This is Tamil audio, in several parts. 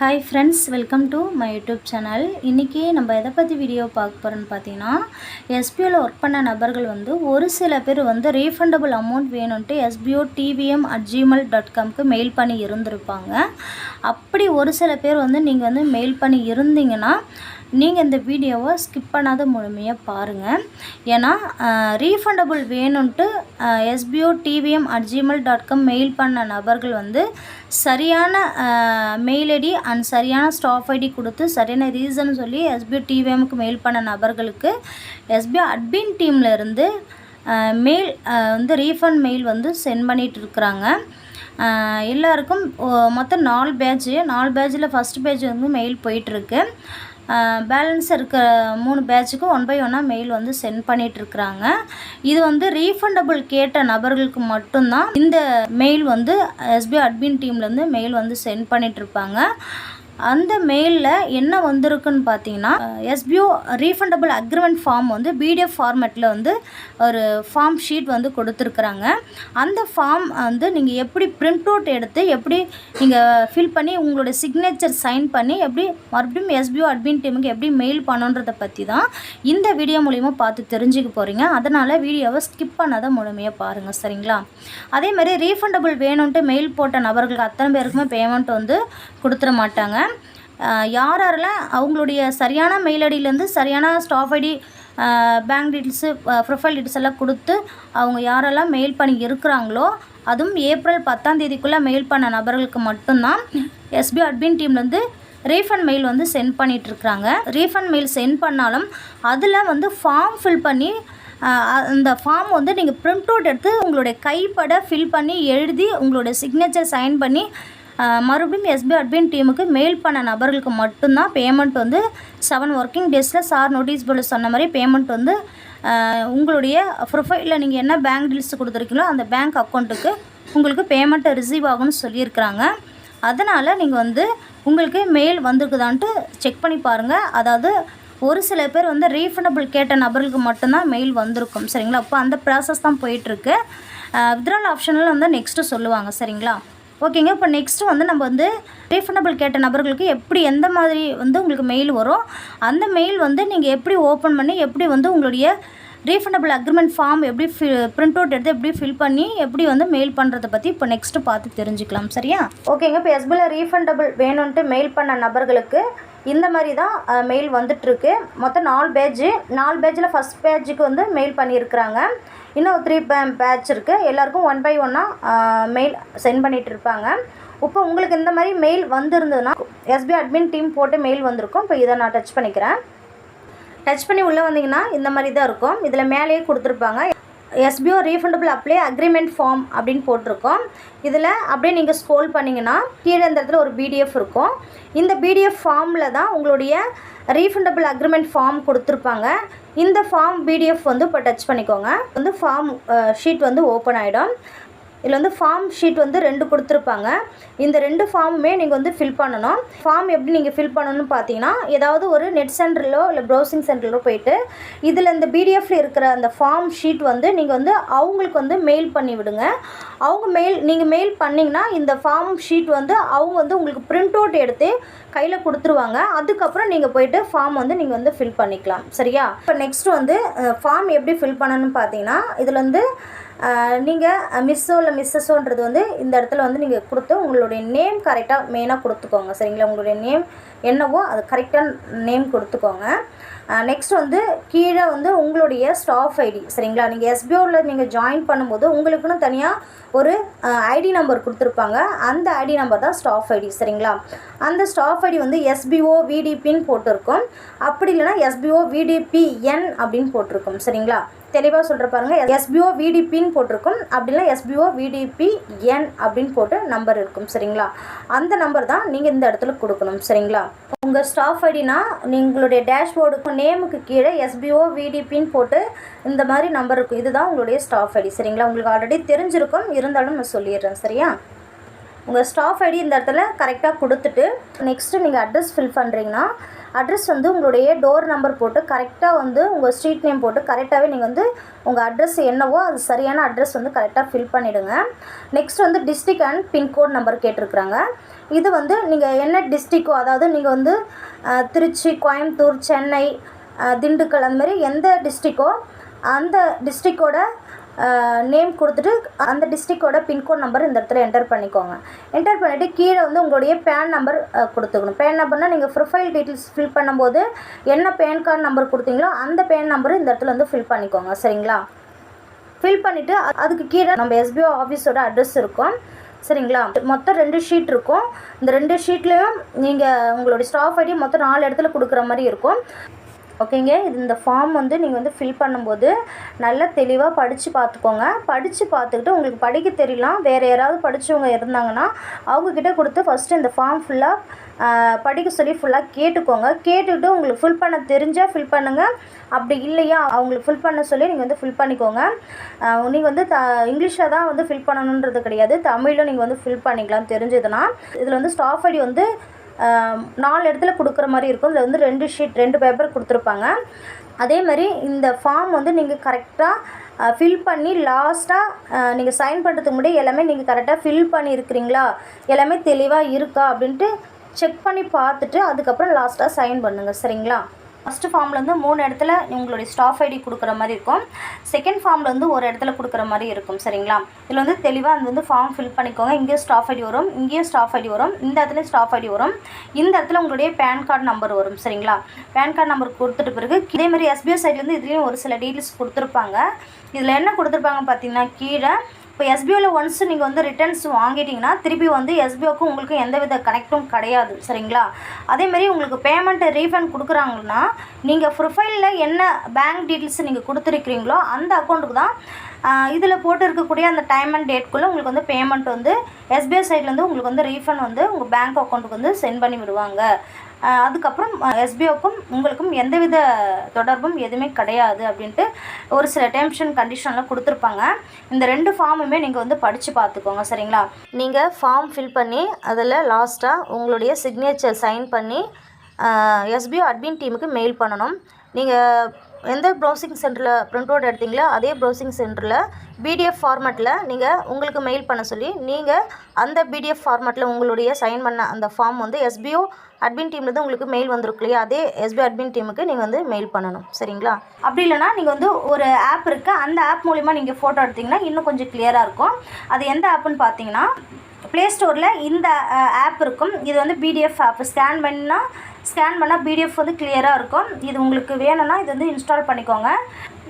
Hi friends welcome to my YouTube channel இன்றைக்கி நம்ம எதை பற்றி வீடியோ பார்க்க போகிறோன்னு பார்த்தீங்கன்னா எஸ்பிஓவில் ஒர்க் பண்ண நபர்கள் வந்து ஒரு சில பேர் வந்து refundable amount வேணும்ன்ட்டு SPO TVM at Gmail dot காம்க்கு mail பண்ணி இருந்திருப்பாங்க. அப்படி ஒரு சில பேர் வந்து நீங்கள் வந்து மெயில் பண்ணி இருந்தீங்கன்னா நீங்கள் இந்த வீடியோவை ஸ்கிப் பண்ணாத முழுமையாக பாருங்கள் ஏன்னா refundable வேணும்ன்ட்டு SPO TVM at Gmail dot com mail பண்ண நபர்கள் வந்து சரியான மெயில் ஐடி அண்ட் சரியான ஸ்டாஃப் ஐடி கொடுத்து சரியான ரீசன் சொல்லி எஸ்பிஓ டிவிஎம்க்கு மெயில் பண்ண நபர்களுக்கு எஸ்பிஓ அட்மின் டீமில் இருந்து மெயில் வந்து ரீஃபண்ட் மெயில் வந்து சென்ட் பண்ணிகிட்டு இருக்கிறாங்க. எல்லாருக்கும் மொத்தம் நாலு பேட்ச்சு நாலு பேட்சில் ஃபஸ்ட் பேட்ச் வந்து மெயில் போயிட்டுருக்கு பேலன்ஸ் இருக்கிற மூணு பேட்சுக்கு ஒன் பை ஒன்னாக மெயில் வந்து சென்ட் பண்ணிகிட்ருக்குறாங்க இருக்கிறாங்க இது வந்து ரீஃபண்டபிள் கேட்ட நபர்களுக்கு மட்டும்தான் இந்த மெயில் வந்து எஸ்பிஐ அட்மின் டீம்லேருந்து மெயில் வந்து சென்ட் பண்ணிகிட்ருப்பாங்க இருப்பாங்க அந்த மெயிலில் என்ன வந்திருக்குன்னு பார்த்தீங்கன்னா எஸ்பியோ ரீஃபண்டபிள் அக்ரிமெண்ட் ஃபார்ம் வந்து பிடிஎஃப் ஃபார்மேட்டில் வந்து ஒரு ஃபார்ம் ஷீட் வந்து கொடுத்துருக்குறாங்க. அந்த ஃபார்ம் வந்து நீங்கள் எப்படி பிரிண்ட் அவுட் எடுத்து எப்படி நீங்கள் ஃபில் பண்ணி உங்களோட சிக்னேச்சர் சைன் பண்ணி எப்படி மறுபடியும் எஸ்பியோ அட்மின் டீமுக்கு எப்படி மெயில் பண்ணணுன்றதை பற்றி தான் இந்த வீடியோ மூலிமா பார்த்து தெரிஞ்சுக்க போகிறீங்க அதனால் வீடியோவை ஸ்கிப் பண்ணாத முழுமையாக பாருங்கள் சரிங்களா? அதே மாதிரி ரீஃபண்டபிள் வேணும்ன்ட்டு மெயில் போட்ட நபர்களுக்கு அத்தனை பேருக்குமே பேமெண்ட் வந்து கொடுத்துட மாட்டாங்க. யார் யாரெல்லாம் அவங்களுடைய சரியான மெயில் ஐடியிலேருந்து சரியான staff ID bank details profile details எல்லாம் கொடுத்து அவங்க யாரெல்லாம் மெயில் பண்ணி இருக்கிறாங்களோ அதுவும் ஏப்ரல் பத்தாம் தேதிக்குள்ளே மெயில் பண்ண நபர்களுக்கு மட்டும்தான் எஸ்பி அட்மின் டீம்லேருந்து ரீஃபண்ட் மெயில் வந்து சென்ட் பண்ணிகிட்டு இருக்கிறாங்க ரீஃபண்ட் மெயில் சென்ட் பண்ணாலும் அதில் வந்து ஃபார்ம் ஃபில் பண்ணி அந்த ஃபார்ம் வந்து நீங்கள் பிரிண்ட் அவுட் எடுத்து உங்களுடைய கைப்பட ஃபில் பண்ணி எழுதி உங்களுடைய சிக்னேச்சர் சைன் பண்ணி மறுபடியும் எஸ்பி அட்மின் டீமுக்கு மெயில் பண்ண நபர்களுக்கு மட்டும்தான் பேமெண்ட் வந்து செவன் ஒர்க்கிங் டேஸில் சார் நோட்டீஸ் போர்டில் சொன்ன மாதிரி பேமெண்ட் வந்து உங்களுடைய ப்ரொஃபைலில் நீங்கள் என்ன பேங்க் டீல்ஸ் கொடுத்துருக்கீங்களோ அந்த பேங்க் அக்கௌண்ட்டுக்கு உங்களுக்கு பேமெண்ட்டை ரிசீவ் ஆகும்னு சொல்லியிருக்கிறாங்க. அதனால் நீங்கள் வந்து உங்களுக்கு மெயில் வந்திருக்குதான்ட்டு செக் பண்ணி பாருங்கள் அதாவது ஒரு சில பேர் வந்து ரீஃபண்டபிள் கேட்ட நபர்களுக்கு மட்டும்தான் மெயில் வந்திருக்கும். சரிங்களா? அப்போ அந்த ப்ராசஸ் தான் போயிட்டுருக்கு. வித்ரால் ஆப்ஷனில் வந்து நெக்ஸ்ட்டு சொல்லுவாங்க. சரிங்களா? ஓகேங்க இப்போ நெக்ஸ்ட்டு வந்து நம்ம வந்து ரீஃபண்டபிள் கேட்ட நபர்களுக்கு எப்படி எந்த மாதிரி வந்து உங்களுக்கு மெயில் வரும்? அந்த மெயில் வந்து நீங்கள் எப்படி ஓப்பன் பண்ணி எப்படி வந்து உங்களுடைய ரீஃபண்டபிள் அக்ரிமெண்ட் ஃபார்ம் எப்படி ஃபி பிரிண்ட் அவுட் எடுத்து எப்படி ஃபில் பண்ணி எப்படி வந்து மெயில் பண்ணுறதை பற்றி இப்போ நெக்ஸ்ட்டு பார்த்து தெரிஞ்சுக்கலாம் சரியா? ஓகேங்க இப்போ எஸ்பியில் ரீஃபண்டபிள் வேணும்ன்ட்டு மெயில் பண்ண நபர்களுக்கு இந்த மாதிரி தான் மெயில் வந்துட்டுருக்கு. மொத்தம் நாலு பேஜ் நாலு பேஜில் ஃபஸ்ட் பேஜுக்கு வந்து மெயில் பண்ணியிருக்கிறாங்க இன்னும் த்ரீ பேட்ச் இருக்குது எல்லாருக்கும் ஒன் பை ஒன்னாக மெயில் சென்ட் பண்ணிட்டு இருப்பாங்க. இப்போ உங்களுக்கு இந்த மாதிரி மெயில் வந்திருந்ததுன்னா எஸ்பி அட்மின் டீம் போட்டு மெயில் வந்திருக்கும். இப்போ இதை நான் டச் பண்ணிக்கிறேன். டச் பண்ணி உள்ளே வந்தீங்கன்னா இந்த மாதிரி தான் இருக்கும். இதில் மேலேயே கொடுத்துருப்பாங்க. SPO refundable apply agreement form அப்படின்னு போட்டிருக்கோம். இதில் அப்படியே நீங்கள் ஸ்க்ரோல் பண்ணிங்கன்னா கீழே இந்த இடத்துல ஒரு பிடிஎஃப் இருக்கும். இந்த பிடிஎஃப் ஃபார்மில் தான் உங்களுடைய ரீஃபண்டபிள் அக்ரிமெண்ட் ஃபார்ம் கொடுத்துருப்பாங்க. இந்த ஃபார்ம் பிடிஎஃப் வந்து இப்போ டச் பண்ணிக்கோங்க. வந்து ஃபார்ம் ஷீட் வந்து ஓப்பன் ஆகிடும் இதில் வந்து ஃபார்ம் ஷீட் வந்து ரெண்டு கொடுத்துருப்பாங்க. இந்த ரெண்டு ஃபார்முமே நீங்கள் வந்து ஃபில் பண்ணணும். ஃபார்ம் எப்படி நீங்கள் ஃபில் பண்ணணும்னு பார்த்தீங்கன்னா ஏதாவது ஒரு நெட் சென்டரிலோ இல்லை ப்ரௌசிங் சென்டரிலோ போயிட்டு இதில் இந்த பிடிஎஃப்ல இருக்கிற அந்த ஃபார்ம் ஷீட் வந்து நீங்கள் வந்து அவங்களுக்கு வந்து மெயில் பண்ணி விடுங்க. அவங்க மெயில் நீங்கள் மெயில் பண்ணிங்கன்னா இந்த ஃபார்ம் ஷீட் வந்து அவங்க வந்து உங்களுக்கு பிரிண்ட் அவுட் எடுத்து கையில் கொடுத்துருவாங்க. அதுக்கப்புறம் நீங்கள் போயிட்டு ஃபார்ம் வந்து நீங்கள் வந்து ஃபில் பண்ணிக்கலாம். சரியா? இப்போ நெக்ஸ்ட் வந்து ஃபார்ம் எப்படி ஃபில் பண்ணணும்னு பார்த்தீங்கன்னா இதில் வந்து நீங்கள் மிஸ்ஸோ இல்லை மிஸ்ஸஸோன்றது வந்து இந்த இடத்துல வந்து நீங்கள் கொடுத்து உங்களுடைய நேம் கரெக்டாக மெயினாக கொடுத்துக்கோங்க. சரிங்களா? உங்களுடைய நேம் என்னவோ அது கரெக்டாக நேம் கொடுத்துக்கோங்க. நெக்ஸ்ட் வந்து கீழே வந்து உங்களுடைய ஸ்டாஃப் ஐடி சரிங்களா? நீங்கள் எஸ்பிஓவில் நீங்கள் ஜாயின் பண்ணும்போது உங்களுக்குன்னு தனியாக ஒரு ஐடி நம்பர் கொடுத்துருப்பாங்க. அந்த ஐடி நம்பர் தான் ஸ்டாஃப் ஐடி சரிங்களா? அந்த ஸ்டாஃப் ஐடி வந்து எஸ்பிஓ விடிபின்னு போட்டிருக்கும். அப்படி இல்லைன்னா எஸ்பிஓ விடிபிஎன் அப்படின்னு போட்டிருக்கும். சரிங்களா? தெளிவாக சொல்கிற பாருங்கள் எஸ்பிஓ விடிபின்னு போட்டிருக்கும். அப்படின்னா எஸ்பிஓ விடிபி என் அப்படின்னு போட்டு நம்பர் இருக்கும். சரிங்களா? அந்த நம்பர் தான் நீங்கள் இந்த இடத்துல கொடுக்கணும். சரிங்களா? உங்கள் ஸ்டாஃப் ஐடினா நீங்களுடைய டேஷ்போர்டுக்கு நேமுக்கு கீழே எஸ்பிஓ விடிபின்னு போட்டு இந்த மாதிரி நம்பர் இருக்கும். இதுதான் உங்களுடைய ஸ்டாஃப் ஐடி சரிங்களா? உங்களுக்கு ஆல்ரெடி தெரிஞ்சிருக்கும். இருந்தாலும் நான் சொல்லிடுறேன். சரியா? உங்கள் ஸ்டாஃப் ஐடி இந்த இடத்துல கரெக்டாக கொடுத்துட்டு நெக்ஸ்ட்டு நீங்கள் அட்ரஸ் ஃபில் பண்ணுறீங்கன்னா அட்ரஸ் வந்து உங்களுடைய டோர் நம்பர் போட்டு கரெக்டாக வந்து உங்கள் ஸ்ட்ரீட் நேம் போட்டு கரெக்டாகவே நீங்கள் வந்து உங்கள் அட்ரஸ் என்னவோ அது சரியான அட்ரஸ் வந்து கரெக்டாக ஃபில் பண்ணிவிடுங்க நெக்ஸ்ட் வந்து டிஸ்ட்ரிக் அண்ட் பின்கோட் நம்பர் கேட்டிருக்கிறாங்க. இது வந்து நீங்கள் என்ன டிஸ்ட்ரிக்கோ அதாவது நீங்கள் வந்து திருச்சி கோயம்புத்தூர் சென்னை திண்டுக்கல் அந்த மாதிரி எந்த டிஸ்ட்ரிக்கோ அந்த டிஸ்ட்ரிக்கோட நேம் கொடுத்துட்டு அந்த டிஸ்ட்ரிக்டோட பின்கோட் நம்பர் இந்த இடத்துல என்டர் பண்ணிக்கோங்க. என்டர் பண்ணிவிட்டு கீழே வந்து உங்களுடைய பேன் நம்பர் கொடுத்துக்கணும். பேன் நம்பர்னால் நீங்கள் ப்ரொஃபைல் டீட்டெயில்ஸ் ஃபில் பண்ணும்போது என்ன பேன் கார்டு நம்பர் கொடுத்தீங்களோ அந்த பேன் நம்பர் இந்த இடத்துல வந்து ஃபில் பண்ணிக்கோங்க. சரிங்களா? ஃபில் பண்ணிவிட்டு அதுக்கு கீழே நம்ம எஸ்பிஓ ஆஃபீஸோட அட்ரஸ் இருக்கும். சரிங்களா? மொத்தம் ரெண்டு ஷீட் இருக்கும். இந்த ரெண்டு ஷீட்லேயும் நீங்கள் உங்களுடைய ஸ்டாஃப் ஐடி மொத்தம் நாலு இடத்துல கொடுக்குற மாதிரி இருக்கும். ஓகேங்க? இது இந்த ஃபார்ம் வந்து நீங்கள் வந்து ஃபில் பண்ணும்போது நல்லா தெளிவாக படித்து பார்த்துக்கோங்க. படித்து பார்த்துக்கிட்டு உங்களுக்கு படிக்க தெரியலாம். வேறு யாராவது படித்தவங்க இருந்தாங்கன்னா அவங்கக்கிட்ட கொடுத்து ஃபஸ்ட்டு இந்த ஃபார்ம் ஃபுல்லாக படிக்க சொல்லி ஃபுல்லாக கேட்டுக்கோங்க. கேட்டுக்கிட்டு உங்களுக்கு ஃபில் பண்ண தெரிஞ்சால் ஃபில் பண்ணுங்கள் அப்படி இல்லையா அவங்களுக்கு ஃபில் பண்ண சொல்லி நீங்கள் வந்து ஃபில் பண்ணிக்கோங்க. நீங்கள் வந்து த இங்கிலீஷில் தான் வந்து ஃபில் பண்ணணுன்றது கிடையாது. தமிழில் நீங்கள் வந்து ஃபில் பண்ணிக்கலாம் தெரிஞ்சதுன்னா. இதில் வந்து ஸ்டாஃப் ஐடி வந்து நாலு இடத்துல கொடுக்குற மாதிரி இருக்கும். இதில் வந்து ரெண்டு ஷீட் ரெண்டு பேப்பர் கொடுத்துருப்பாங்க. அதே மாதிரி இந்த ஃபார்ம் வந்து நீங்கள் கரெக்டாக ஃபில் பண்ணி லாஸ்ட்டாக நீங்கள் சைன் பண்ணுறதுக்கு முன்னாடி எல்லாமே நீங்கள் கரெக்டாக ஃபில் பண்ணியிருக்கிறீங்களா? எல்லாமே தெளிவாக இருக்கா? அப்படின்ட்டு செக் பண்ணி பார்த்துட்டு அதுக்கப்புறம் லாஸ்ட்டாக சைன் பண்ணுங்கள் சரிங்களா? ஃபஸ்ட்டு ஃபார்மில் வந்து மூணு இடத்துல உங்களுடைய ஸ்டாஃப் ஐடி கொடுக்குற மாதிரி இருக்கும். செகண்ட் ஃபார்மில் வந்து ஒரு இடத்துல கொடுக்குற மாதிரி இருக்கும் சரிங்களா? இதில் வந்து தெளிவாக அது வந்து ஃபார்ம் ஃபில் பண்ணிக்கோங்க. இங்கேயும் ஸ்டாஃப் ஐடி வரும் இங்கேயும் ஸ்டாஃப் ஐடி வரும் இந்த இடத்துல ஸ்டாஃப் ஐடி வரும். இந்த இடத்துல உங்களுடைய பேன் கார்டு நம்பர் வரும் சரிங்களா? பேன் கார்டு நம்பர் கொடுத்துட்டு பிறகு இதே மாதிரி ஐடி சைட்லேருந்து இதுலேயும் ஒரு சில டீட்டெயில்ஸ் கொடுத்துருப்பாங்க. இதில் என்ன கொடுத்துருப்பாங்க பார்த்தீங்கன்னா கீழே இப்போ எஸ்பிஓவில் ஒன்ஸ் நீங்கள் வந்து ரிட்டர்ன்ஸ் வாங்கிட்டீங்கன்னா திருப்பி வந்து எஸ்பிஓக்கும் உங்களுக்கு எந்த வித கனெக்டும் கிடையாது. சரிங்களா? அதேமாரி உங்களுக்கு பேமெண்ட்டு ரீஃபண்ட் கொடுக்குறாங்கன்னா நீங்கள் ப்ரொஃபைலில் என்ன பேங்க் டீட்டெயில்ஸ் நீங்கள் கொடுத்துருக்கிறீங்களோ அந்த அக்கௌண்ட்டுக்கு தான் இதில் போட்டு இருக்கக்கூடிய அந்த டைம் அண்ட் டேட்குள்ளே உங்களுக்கு வந்து பேமெண்ட் வந்து எஸ்பிஐ சைட்லேருந்து உங்களுக்கு வந்து ரீஃபண்ட் வந்து உங்கள் பேங்க் அக்கௌண்ட்டுக்கு வந்து சென்ட் பண்ணி விடுவாங்க. அதுக்கப்புறம் எஸ்பிஓக்கும் உங்களுக்கும் எந்தவித தொடர்பும் எதுவுமே கிடையாது அப்படின்ட்டு ஒரு சில டேர்ம்ஸ் அண்ட் கொடுத்துருப்பாங்க. இந்த ரெண்டு ஃபார்முமே நீங்கள் வந்து படித்து பார்த்துக்கோங்க சரிங்களா? நீங்கள் ஃபார்ம் ஃபில் பண்ணி அதில் லாஸ்ட்டாக உங்களுடைய சிக்னேச்சர் சைன் பண்ணி எஸ்பிஓ அட்மின் டீமுக்கு மெயில் பண்ணணும். நீங்கள் எந்த ப்ரௌசிங் சென்டரில் ப்ரிண்ட் அவுட் எடுத்தீங்களோ அதே ப்ரௌசிங் சென்டரில் பிடிஎஃப் ஃபார்மேட்டில் நீங்கள் உங்களுக்கு மெயில் பண்ண சொல்லி நீங்கள் அந்த பிடிஎஃப் ஃபார்மேட்டில் உங்களுடைய சைன் பண்ண அந்த ஃபார்ம் வந்து எஸ்பிஓ அட்மின் டீம்லேருந்து உங்களுக்கு மெயில் வந்திருக்கு இல்லையா? அதே எஸ்பிஓ அட்மின் டீமுக்கு நீங்கள் வந்து மெயில் பண்ணணும். சரிங்களா? அப்படி இல்லைனா நீங்கள் வந்து ஒரு ஆப் இருக்குது அந்த ஆப் மூலிமா நீங்கள் ஃபோட்டோ எடுத்தீங்கன்னா இன்னும் கொஞ்சம் கிளியராக இருக்கும். அது எந்த ஆப்புன்னு பார்த்தீங்கன்னா ப்ளே ஸ்டோரில் இந்த ஆப் இருக்கும். இது வந்து பிடிஎஃப் ஆப் ஸ்கேன் பண்ணால் ஸ்கேன் பண்ணால் பிடிஎஃப் வந்து கிளியராக இருக்கும். இது உங்களுக்கு வேணும்னா இது வந்து இன்ஸ்டால் பண்ணிக்கோங்க.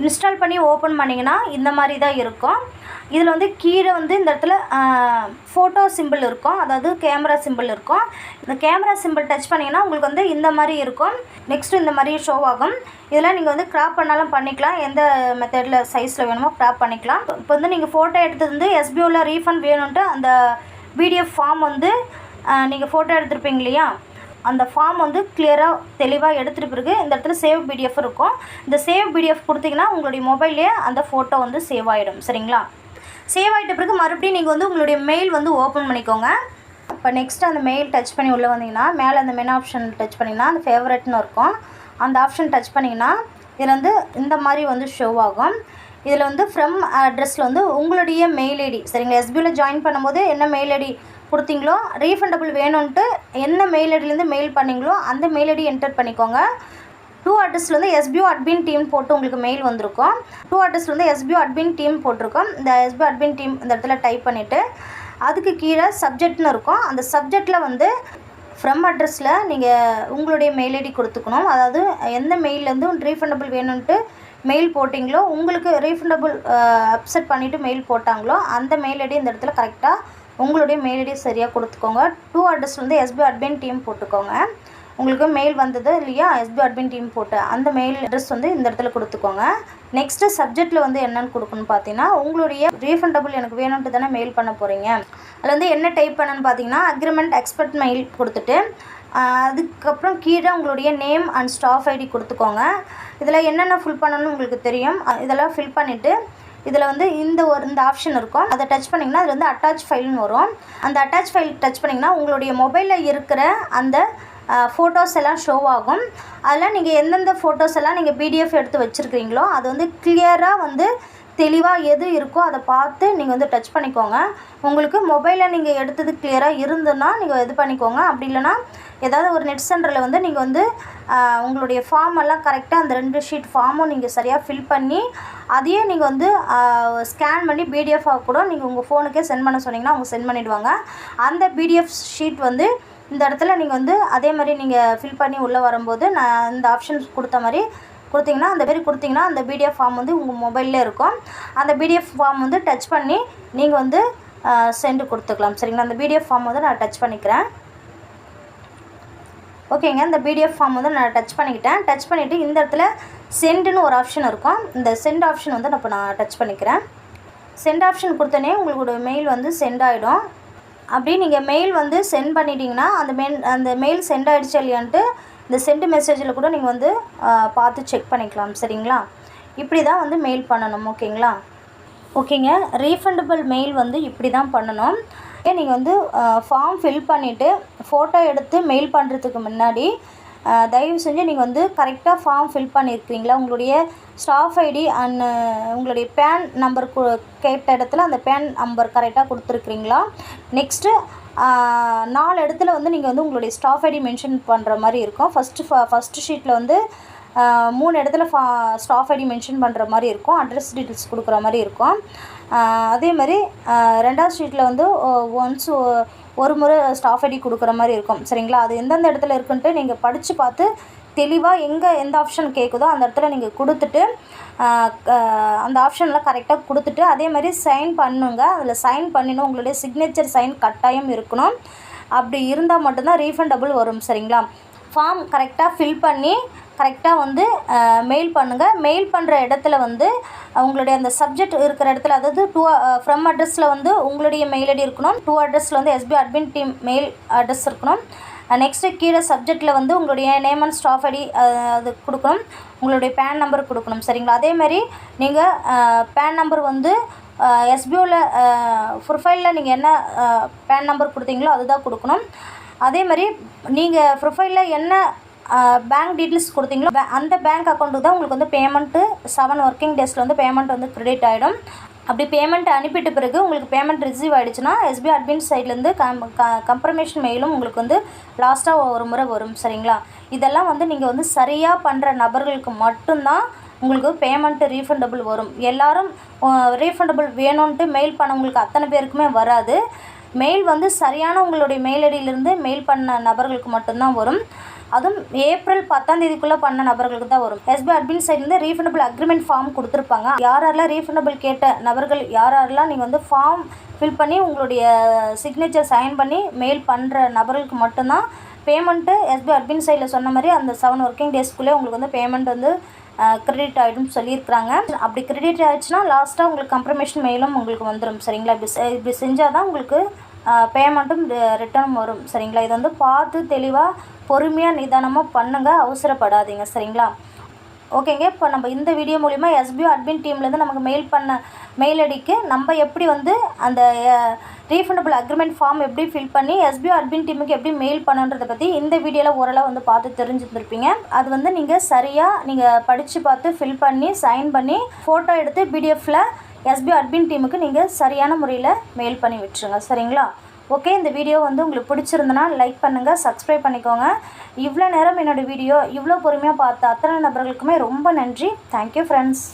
இன்ஸ்டால் பண்ணி ஓப்பன் பண்ணிங்கன்னா இந்த மாதிரி தான் இருக்கும். இதில் வந்து கீழே வந்து இந்த இடத்துல ஃபோட்டோ சிம்பிள் இருக்கும். அதாவது கேமரா சிம்பிள் இருக்கும். இந்த கேமரா சிம்பிள் டச் பண்ணிங்கன்னா உங்களுக்கு வந்து இந்த மாதிரி இருக்கும். நெக்ஸ்ட்டு இந்த மாதிரி ஷோ ஆகும். இதெல்லாம் நீங்கள் வந்து க்ராப் பண்ணாலும் பண்ணிக்கலாம். எந்த மெத்தடில் சைஸில் வேணுமோ க்ராப் பண்ணிக்கலாம். இப்போ வந்து நீங்கள் ஃபோட்டோ எடுத்தது வந்து எஸ்பிஓவில் ரீஃபண்ட் வேணும்ன்ட்டு அந்த பிடிஎஃப் ஃபார்ம் வந்து நீங்கள் ஃபோட்டோ எடுத்திருப்பீங்க இல்லையா? அந்த ஃபார்ம் வந்து கிளியராக தெளிவாக எடுத்துகிட்டு பிறகு இந்த இடத்துல சேவ் பிடிஎஃப் இருக்கும். இந்த சேவ் பிடிஎஃப் கொடுத்தீங்கன்னா உங்களுடைய மொபைல்லேயே அந்த ஃபோட்டோ வந்து சேவ் ஆகிடும் சரிங்களா? சேவ் ஆகிட்ட பிறகு மறுபடியும் நீங்கள் வந்து உங்களுடைய மெயில் வந்து ஓப்பன் பண்ணிக்கோங்க. இப்போ நெக்ஸ்ட் அந்த மெயில் டச் பண்ணி உள்ளே வந்தீங்கன்னா மேலே அந்த மென் ஆப்ஷன் டச் பண்ணிங்கன்னா அந்த ஃபேவரட்னு இருக்கும். அந்த ஆப்ஷன் டச் பண்ணிங்கன்னா இதில் வந்து இந்த மாதிரி வந்து ஷோ ஆகும். இதில் வந்து ஃப்ரம் அட்ரஸில் வந்து உங்களுடைய மெயில் ஐடி சரிங்களா? எஸ்பியூவில் ஜாயின் பண்ணும்போது என்ன மெயில் ஐடி கொடுத்தீங்களோ ரீஃபண்டபிள் வேணும்ன்ட்டு என்ன மெயில் ஐடிலேருந்து மெயில் பண்ணீங்களோ அந்த மெயில் ஐடி என்டர் பண்ணிக்கோங்க. டூ அட்ரஸ்லேருந்து எஸ்பிஓ அட்மின் டீம் போட்டு உங்களுக்கு மெயில் வந்திருக்கும். டூ அட்ரஸ்லேருந்து எஸ்பிஓ அட்மின் டீம் போட்டிருக்கோம். இந்த எஸ்பிஓ அட்மின் டீம் இந்த இடத்துல டைப் பண்ணிவிட்டு அதுக்கு கீழே சப்ஜெக்ட்னு இருக்கும். அந்த சப்ஜெக்டில் வந்து ஃப்ரம் அட்ரஸில் நீங்கள் உங்களுடைய மெயில் ஐடி கொடுத்துக்கணும். அதாவது எந்த மெயிலேருந்து ரீஃபண்டபிள் வேணும்ன்ட்டு மெயில் போட்டிங்களோ உங்களுக்கு ரீஃபண்டபிள் அப்செட் பண்ணிவிட்டு மெயில் போட்டாங்களோ அந்த மெயில் ஐடி இந்த இடத்துல கரெக்டாக உங்களுடைய மெயில் ஐடி சரியாக கொடுத்துக்கோங்க. டூ அட்ரஸ் வந்து எஸ்பி அட்மின் டீம் போட்டுக்கோங்க. உங்களுக்கு மெயில் வந்தது இல்லையா எஸ்பி அட்மின் டீம் போட்டு அந்த மெயில் அட்ரஸ் வந்து இந்த இடத்துல கொடுத்துக்கோங்க. நெக்ஸ்ட்டு சப்ஜெக்ட்டில் வந்து என்னென்னு கொடுக்கணும்னு பார்த்தீங்கன்னா உங்களுடைய ரீஃபண்டபிள் எனக்கு வேணும்ட்டு தானே மெயில் பண்ண போகிறீங்க அதில் வந்து என்ன டைப் பண்ணணும்னு பார்த்தீங்கன்னா அக்ரிமெண்ட் எக்ஸ்பர்ட் மெயில் கொடுத்துட்டு அதுக்கப்புறம் கீழே உங்களுடைய நேம் அண்ட் ஸ்டாஃப் ஐடி கொடுத்துக்கோங்க. இதில் என்னென்ன ஃபில் பண்ணணும்னு உங்களுக்கு தெரியும் இதெல்லாம் ஃபில் பண்ணிவிட்டு இதில் வந்து இந்த ஒரு இந்த ஆப்ஷன் இருக்கும். அதை டச் பண்ணிங்கன்னா அதில் வந்து அட்டாச் ஃபைல்னு வரும். அந்த அட்டாச் ஃபைல் டச் பண்ணிங்கன்னா உங்களுடைய மொபைலில் இருக்கிற அந்த ஃபோட்டோஸ் எல்லாம் ஷோ ஆகும். அதில் நீங்கள் எந்தெந்த ஃபோட்டோஸ் எல்லாம் நீங்கள் பிடிஎஃப் எடுத்து வச்சுருக்கிறீங்களோ அது வந்து கிளியராக வந்து தெளிவாக எது இருக்கோ அதை பார்த்து நீங்கள் வந்து டச் பண்ணிக்கோங்க. உங்களுக்கு மொபைலில் நீங்கள் எடுத்தது கிளியராக இருந்துன்னா நீங்கள் இது பண்ணிக்கோங்க. அப்படி இல்லைன்னா ஏதாவது ஒரு நெட் சென்டரில் வந்து நீங்கள் வந்து உங்களுடைய ஃபார்ம் எல்லாம் கரெக்டாக அந்த ரெண்டு ஷீட் ஃபார்மும் நீங்கள் சரியாக ஃபில் பண்ணி அதையே நீங்கள் வந்து ஸ்கேன் பண்ணி பிடிஎஃபாக கூட நீங்கள் உங்கள் ஃபோனுக்கே சென்ட் பண்ண சொன்னீங்கன்னா அவங்க சென்ட் பண்ணிவிடுவாங்க அந்த பிடிஎஃப் ஷீட் வந்து இந்த இடத்துல நீங்கள் வந்து அதே மாதிரி நீங்கள் ஃபில் பண்ணி உள்ளே வரும்போது நான் இந்த ஆப்ஷன்ஸ் கொடுத்த மாதிரி கொடுத்தீங்கன்னா அந்த மாதிரி கொடுத்தீங்கன்னா அந்த பிடிஎஃப் ஃபார்ம் வந்து உங்கள் மொபைலில் இருக்கும். அந்த பிடிஎஃப் ஃபார்ம் வந்து டச் பண்ணி நீங்கள் வந்து சென்டு கொடுத்துக்கலாம். சரிங்களா? அந்த பிடிஎஃப் ஃபார்ம் வந்து நான் டச் பண்ணிக்கிறேன். ஓகேங்க. இந்த பிடிஎஃப் ஃபார்ம் வந்து நான் டச் பண்ணிக்கிட்டேன். டச் பண்ணிவிட்டு இந்த இடத்துல சென்டுன்னு ஒரு ஆப்ஷன் இருக்கும். இந்த சென்ட் ஆப்ஷன் வந்து நான் இப்போ நான் டச் பண்ணிக்கிறேன். சென்ட் ஆப்ஷன் கொடுத்தோன்னே உங்களோட மெயில் வந்து சென்ட் ஆகிடும் அப்படி நீங்கள் மெயில் வந்து சென்ட் பண்ணிட்டீங்கன்னா அந்த மெயில் அந்த மெயில் சென்ட் ஆகிடுச்சு இல்லையான்ட்டு இந்த சென்ட் மெசேஜில் கூட நீங்கள் வந்து பார்த்து செக் பண்ணிக்கலாம் சரிங்களா? இப்படி தான் வந்து மெயில் பண்ணணும் ஓகேங்களா? ஓகேங்க. ரீஃபண்டபிள் மெயில் வந்து இப்படி தான் பண்ணணும் நீங்கள் வந்து ஃபார்ம் ஃபில் பண்ணிவிட்டு ஃபோட்டோ எடுத்து மெயில் பண்ணுறதுக்கு முன்னாடி தயவு செஞ்சு நீங்கள் வந்து கரெக்டாக ஃபார்ம் ஃபில் பண்ணியிருக்கிறீங்களா உங்களுடைய ஸ்டாஃப் ஐடி அண்ட் உங்களுடைய பேன் நம்பர் கேட்ட இடத்துல அந்த பேன் நம்பர் கரெக்டாக கொடுத்துருக்குறீங்களா? நெக்ஸ்ட்டு நாலு இடத்துல வந்து நீங்கள் வந்து உங்களுடைய ஸ்டாஃப் ஐடி மென்ஷன் பண்ணுற மாதிரி இருக்கும். ஃபஸ்ட்டு ஃபஸ்ட்டு ஷீட்டில் வந்து மூணு இடத்துல ஃபா ஸ்டாஃப் ஐடி மென்ஷன் பண்ணுற மாதிரி இருக்கும். அட்ரஸ் டீட்டெயில்ஸ் கொடுக்குற மாதிரி இருக்கும். அதே மாதிரி ரெண்டாவது ஷீட்டில் வந்து ஒன்ஸ் ஒரு முறை ஸ்டாஃப் ஐடி கொடுக்குற மாதிரி இருக்கும். சரிங்களா? அது எந்தெந்த இடத்துல இருக்குன்ட்டு நீங்கள் படித்து பார்த்து தெளிவாக எங்கே எந்த ஆப்ஷன் கேட்குதோ அந்த இடத்துல நீங்கள் கொடுத்துட்டு அந்த ஆப்ஷன்லாம் கரெக்டாக கொடுத்துட்டு அதே மாதிரி சைன் பண்ணுங்க. அதில் சைன் பண்ணினோம் உங்களுடைய சிக்னேச்சர் சைன் கட்டாயம் இருக்கணும். அப்படி இருந்தால் மட்டும்தான் ரீஃபண்டபுள் வரும் சரிங்களா? ஃபார்ம் கரெக்டாக ஃபில் பண்ணி கரெக்டாக வந்து மெயில் பண்ணுங்கள் மெயில் பண்ணுற இடத்துல வந்து உங்களுடைய அந்த சப்ஜெக்ட் இருக்கிற இடத்துல அதாவது டூ ஃப்ரம் அட்ரஸில் வந்து உங்களுடைய மெயில் ஐடி இருக்கணும். டூ அட்ரஸில் வந்து SP admin team mail address இருக்கணும். நெக்ஸ்ட்டு கீழே சப்ஜெக்டில் வந்து உங்களுடைய நேம் அண்ட் ஸ்டாஃப் ஐடி அது கொடுக்கணும். உங்களுடைய பேன் நம்பர் கொடுக்கணும் சரிங்களா? அதே மாதிரி நீங்கள் பேன் நம்பர் வந்து எஸ்பிஓவில் ப்ரொஃபைலில் நீங்கள் என்ன பேன் நம்பர் கொடுத்தீங்களோ அதுதான் கொடுக்கணும். அதே மாதிரி நீங்கள் ப்ரொஃபைலில் என்ன பேங்க் டீட்டெயில்ஸ் கொடுத்தீங்களோ அந்த பேங்க் அக்கௌண்ட்டுக்கு தான் உங்களுக்கு வந்து பேமெண்ட்டு செவன் ஒர்க்கிங் டேஸில் வந்து பேமெண்ட் வந்து க்ரெடிட் ஆகிடும் அப்படி பேமெண்ட் அனுப்பிட்ட பிறகு உங்களுக்கு பேமெண்ட் ரிசீவ் ஆகிடுச்சுன்னா எஸ்பிஐ அட்மின் சைட்லேருந்து கம் கம்ப்ரமேஷன் மெயிலும் உங்களுக்கு வந்து லாஸ்ட்டாக ஒரு முறை வரும் சரிங்களா? இதெல்லாம் வந்து நீங்கள் வந்து சரியாக பண்ணுற நபர்களுக்கு மட்டும்தான் உங்களுக்கு பேமெண்ட்டு ரீஃபண்டபிள் வரும். எல்லாரும் ரீஃபண்டபிள் வேணும்ன்ட்டு மெயில் பண்ணவங்களுக்கு அத்தனை பேருக்குமே வராது. மெயில் வந்து சரியான உங்களுடைய மெயில் ஐடியிலேருந்து மெயில் பண்ண நபர்களுக்கு மட்டும்தான் வரும். அதுவும் ஏப்ரல் பத்தாம் தேதிக்குள்ளே பண்ண நபர்களுக்கு தான் வரும். எஸ்பி அட்மின் சைட்லேருந்து ரீஃபண்டபிள் அக்ரிமெண்ட் ஃபார்ம் கொடுத்துருப்பாங்க. யார் யாரெல்லாம் ரீஃபண்டபிள் கேட்ட நபர்கள் யார் யாரெல்லாம் நீங்கள் வந்து ஃபார்ம் ஃபில் பண்ணி உங்களுடைய சிக்னேச்சர் சைன் பண்ணி மெயில் பண்ணுற நபர்களுக்கு மட்டும்தான் பேமெண்ட்டு எஸ்பிஐ அட்மின் சைடில் சொன்ன மாதிரி அந்த செவன் ஒர்க்கிங் டேஸ்க்குள்ளே உங்களுக்கு வந்து பேமெண்ட் வந்து கிரெடிட் ஆகிடும் சொல்லியிருக்கிறாங்க. அப்படி கிரெடிட் ஆகிடுச்சுன்னா லாஸ்ட்டாக உங்களுக்கு கம்ப்ரமேஷன் மெயிலும் உங்களுக்கு வந்துடும் சரிங்களா? இப்படி இப்படி செஞ்சால் தான் உங்களுக்கு பேமெண்ட்டும் ரிட்டர்னும் வரும் சரிங்களா? இது வந்து பார்த்து தெளிவாக பொறுமையாக நிதானமாக பண்ணுங்கள் அவசரப்படாதீங்க சரிங்களா? ஓகேங்க? இப்போ நம்ம இந்த வீடியோ மூலிமா எஸ்பிஓ அட்மின் டீம்லேருந்து நமக்கு மெயில் பண்ண மெயில் அடிக்கு நம்ம எப்படி வந்து அந்த ரீஃபண்டபிள் அக்ரிமெண்ட் ஃபார்ம் எப்படி ஃபில் பண்ணி எஸ்பிஓ அட்மின் டீமுக்கு எப்படி மெயில் பண்ணுன்றதை பற்றி இந்த வீடியோவில் ஓரளவு வந்து பார்த்து தெரிஞ்சுருந்துருப்பீங்க. அது வந்து நீங்கள் சரியாக நீங்கள் படித்து பார்த்து ஃபில் பண்ணி சைன் பண்ணி ஃபோட்டோ எடுத்து பிடிஎஃபில் எஸ்பி அட்மின் டீமுக்கு நீங்கள் சரியான முறையில் மெயில் பண்ணி விட்டுருங்க சரிங்களா? ஓகே இந்த வீடியோ வந்து உங்களுக்கு பிடிச்சிருந்தனா லைக் பண்ணுங்கள் சப்ஸ்கிரைப் பண்ணிக்கோங்க. இவ்வளோ நேரம் என்னோடய வீடியோ இவ்வளோ பொறுமையாக பார்த்த அத்தனை நபர்களுக்குமே ரொம்ப நன்றி. Thank you friends